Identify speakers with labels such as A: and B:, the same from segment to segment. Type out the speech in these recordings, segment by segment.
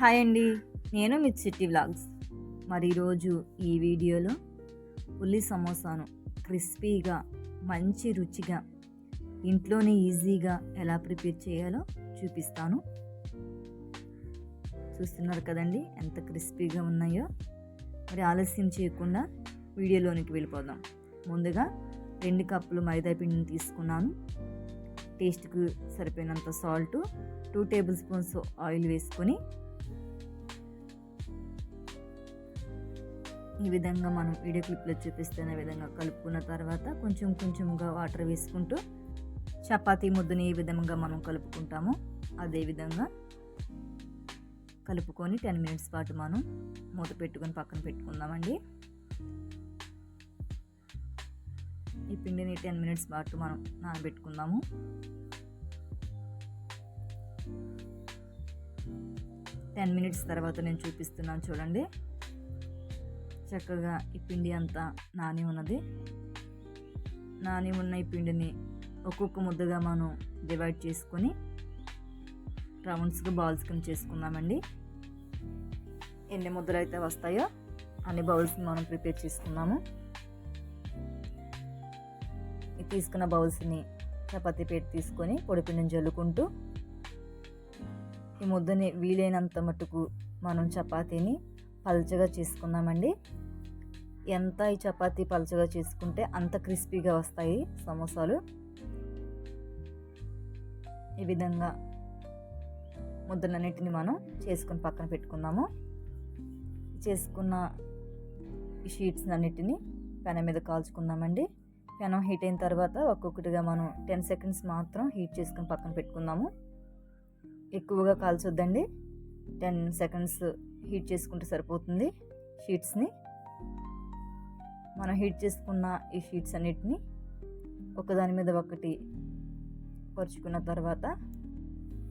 A: Hi అండి. నేను మీ city vlogs. మరి ఈరోజు ఈ వీడియోలో ఉల్లి సమోసాను క్రిస్పీగా మంచి రుచిగా ఇంట్లోనే ఈజీగా ఎలా ప్రిపేర్ చేయాలో చూపిస్తాను. చూస్తున్నారు కదండి ఎంత క్రిస్పీగా ఉన్నాయో. మరి ఆలస్యం చేయకుండా వీడియోలోనికి వెళ్ళిపోదాం. ముందుగా రెండు కప్పులు మైదా పిండిని తీసుకున్నాను. టేస్ట్కి సరిపోయినంత salt two tablespoons oil వేసుకొని ఈ విధంగా మనం వీడియో క్లిప్లో చూపిస్తున్న విధంగా కలుపుకున్న తర్వాత కొంచెం కొంచెంగా వాటర్ వేసుకుంటూ చపాతీ ముద్దని ఏ విధంగా మనం కలుపుకుంటాము. అదే విధంగా కలుపుకొని టెన్ మినిట్స్ పాటు మనం మూత పెట్టుకొని పక్కన పెట్టుకుందామండి. ఈ పిండిని టెన్ మినిట్స్ పాటు మనం నానబెట్టుకుందాము. టెన్ మినిట్స్ తర్వాత నేను చూపిస్తున్నాను చూడండి. చక్కగా ఈ పిండి అంతా నాని ఉన్నది. నాని ఉన్న ఈ పిండిని ఒక్కొక్క ముద్దగా మనం డివైడ్ చేసుకొని రౌండ్స్గా బాల్స్ కింద చేసుకుందామండి. ఎన్ని ముద్దలు అయితే వస్తాయో అన్ని బౌల్స్ని మనం ప్రిపేర్ చేసుకుందాము. తీసుకున్న బౌల్స్ని చపాతీ పేట తీసుకొని పొడిపిండిని జల్లుకుంటూ ఈ ముద్దని వీలైనంత మటుకు మనం చపాతీని పలుచగా చేసుకుందామండి. ఎంత ఈ చపాతీ పలుచగా చేసుకుంటే అంత క్రిస్పీగా వస్తాయి సమోసాలు. ఈ విధంగా ముద్దలన్నిటిని మనం చేసుకుని పక్కన పెట్టుకుందాము. చేసుకున్న ఈ షీట్స్ అన్నిటిని పెనం మీద కాల్చుకుందామండి. పెనం హీట్ అయిన తర్వాత ఒక్కొక్కటిగా మనం టెన్ సెకండ్స్ మాత్రం హీట్ చేసుకుని పక్కన పెట్టుకుందాము. ఎక్కువగా కాల్చొద్దండి. టెన్ సెకండ్స్ హీట్ చేసుకుంటే సరిపోతుంది షీట్స్ని. మనం హీట్ చేసుకున్న ఈ షీట్స్ అన్నిటిని ఒకదాని మీద ఒకటి పరుచుకున్న తర్వాత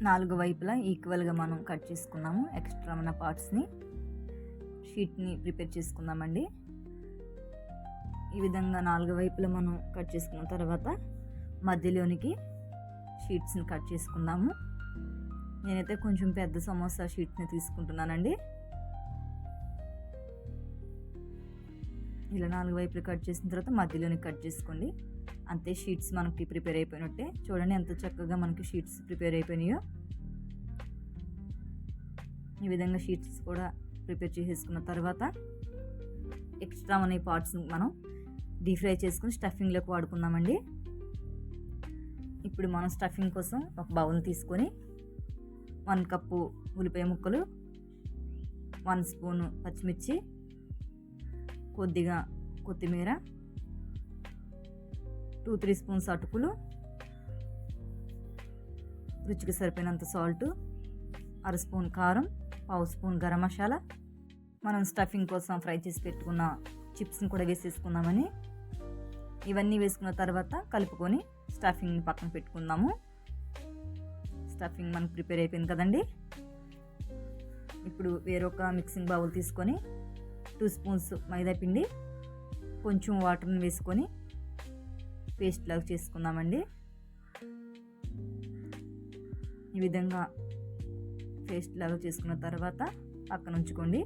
A: నాలుగు వైపులా ఈక్వల్గా మనం కట్ చేసుకున్నాము ఎక్స్ట్రా ఉన్న పార్ట్స్ని. షీట్ని ప్రిపేర్ చేసుకుందామండి. ఈ విధంగా నాలుగు వైపులా మనం కట్ చేసుకున్న తర్వాత మధ్యలోనికి షీట్స్ని కట్ చేసుకుందాము. నేనైతే కొంచెం పెద్ద సమోసా షీట్ని తీసుకుంటున్నానండి. ఇలా నాలుగు వైపులు కట్ చేసిన తర్వాత మధ్యలోని కట్ చేసుకోండి. అంతే షీట్స్ మనకి ప్రిపేర్ అయిపోయినట్టే. చూడండి ఎంత చక్కగా మనకి షీట్స్ ప్రిపేర్ అయిపోయినాయో. ఈ విధంగా షీట్స్ కూడా ప్రిపేర్ చేసేసుకున్న తర్వాత ఎక్స్ట్రా మన పార్ట్స్ మనం డీప్ ఫ్రై చేసుకుని స్టఫింగ్లోకి వాడుకుందామండి. ఇప్పుడు మనం స్టఫింగ్ కోసం ఒక బౌల్ తీసుకొని వన్ కప్పు ఉల్లిపాయ ముక్కలు వన్ స్పూను పచ్చిమిర్చి కొద్దిగా కొత్తిమీర టూ త్రీ స్పూన్స్ అటుకులు రుచికి సరిపోయినంత సాల్ట్ అర స్పూన్ కారం పావు స్పూన్ గరం మసాలా. మనం స్టఫింగ్ కోసం ఫ్రై చేసి పెట్టుకున్న చిప్స్ని కూడా వేసేసుకుందామని. ఇవన్నీ వేసుకున్న తర్వాత కలుపుకొని స్టఫింగ్ పక్కన పెట్టుకుందాము. స్టఫింగ్ మనకు ప్రిపేర్ అయిపోయింది కదండి? ఇప్పుడు వేరొక మిక్సింగ్ బౌల్ తీసుకొని టూ స్పూన్స్ మైదా పిండి కొంచెం వాటర్ని వేసుకొని పేస్ట్ లాగా చేసుకుందామండి. ఈ విధంగా పేస్ట్ లాగా చేసుకున్న తర్వాత పక్కన ఉంచుకోండి.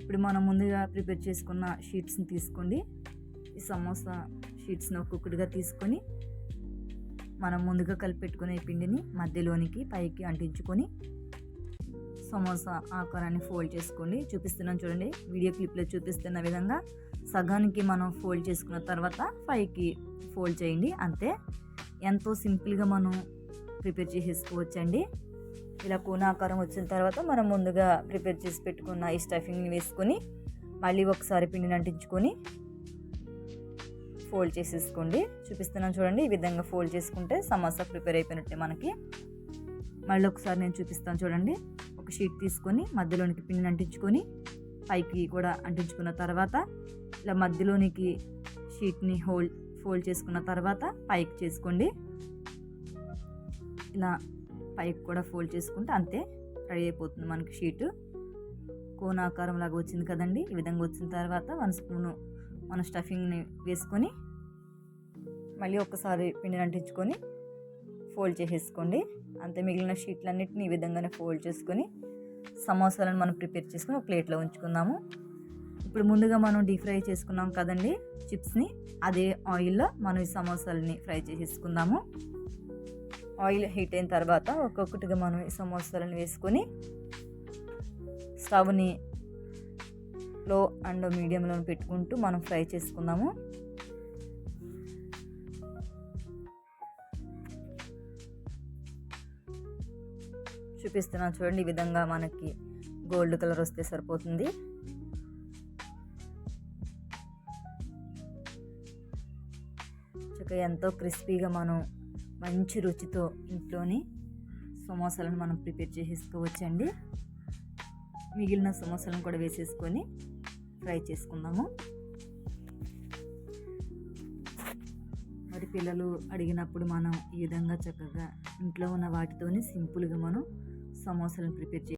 A: ఇప్పుడు మనం ముందుగా ప్రిపేర్ చేసుకున్న షీట్స్ని తీసుకోండి. ఈ సమోసా షీట్స్ని ఒక్కొక్కటిగా తీసుకొని మనం ముందుగా కలిపెట్టుకునే పిండిని మధ్యలోనికి పైకి అంటించుకొని సమోసా ఆకారాన్ని ఫోల్డ్ చేసుకోండి. చూపిస్తున్నాను చూడండి. వీడియో క్లిప్లో చూపిస్తున్న విధంగా సగానికి మనం ఫోల్డ్ చేసుకున్న తర్వాత పైకి ఫోల్డ్ చేయండి. అంతే. ఎంతో సింపుల్గా మనం ప్రిపేర్ చేసేసుకోవచ్చండి. ఇలా కోనాకారం వచ్చిన తర్వాత మనం ముందుగా ప్రిపేర్ చేసి పెట్టుకున్న ఈ స్టఫింగ్ని వేసుకొని మళ్ళీ ఒకసారి పిండిని అంటించుకొని ఫోల్డ్ చేసేసుకోండి. చూపిస్తున్నాను చూడండి ఈ విధంగా ఫోల్డ్ చేసుకుంటే సమోసా ప్రిపేర్ అయిపోయినట్టే మనకి. మళ్ళీ ఒకసారి నేను చూపిస్తాను చూడండి. ఒక షీట్ తీసుకొని మధ్యలోనికి పిండిని అంటించుకొని పైకి కూడా అంటించుకున్న తర్వాత ఇలా మధ్యలోనికి షీట్ని హోల్డ్ ఫోల్డ్ చేసుకున్న తర్వాత పైకి చేసుకోండి. ఇలా పైకి కూడా ఫోల్డ్ చేసుకుంటే అంతే రెడీ అయిపోతుంది మనకి షీటు. కోనాకారం లాగా వచ్చింది కదండి. ఈ విధంగా వచ్చిన తర్వాత వన్ స్పూను మన స్టఫింగ్ని వేసుకొని మళ్ళీ ఒకసారి పిండిని అంటించుకొని ఫోల్డ్ చేసేసుకోండి. అంతే మిగిలిన షీట్లన్నిటిని ఈ విధంగానే ఫోల్డ్ చేసుకొని సమోసాలను మనం ప్రిపేర్ చేసుకొని ఒక ప్లేట్లో ఉంచుకుందాము. ఇప్పుడు ముందుగా మనం డీప్ ఫ్రై చేసుకున్నాం కదండి చిప్స్ని అదే ఆయిల్లో మనం ఈ సమోసాలని ఫ్రై చేసేసుకుందాము. ఆయిల్ హీట్ అయిన తర్వాత ఒక్కొక్కటిగా మనం ఈ సమోసాలను వేసుకొని స్టవ్ని లో అండ్ మీడియంలో పెట్టుకుంటూ మనం ఫ్రై చేసుకుందాము. చూపిస్తున్నాను చూడండి ఈ విధంగా మనకి గోల్డ్ కలర్ వస్తే సరిపోతుంది. చక్కగా ఎంతో క్రిస్పీగా మనం మంచి రుచితో ఇంట్లోని సమోసాలను మనం ప్రిపేర్ చేసేసుకోవచ్చండి. మిగిలిన సమోసాలను కూడా వేసేసుకొని ఫ్రై చేసుకుందాము. మరి పిల్లలు అడిగినప్పుడు మనం ఈ విధంగా చక్కగా ఇంట్లో ఉన్న వాటితోని సింపుల్గా మనం సమోసాలను ప్రిపేర్ చే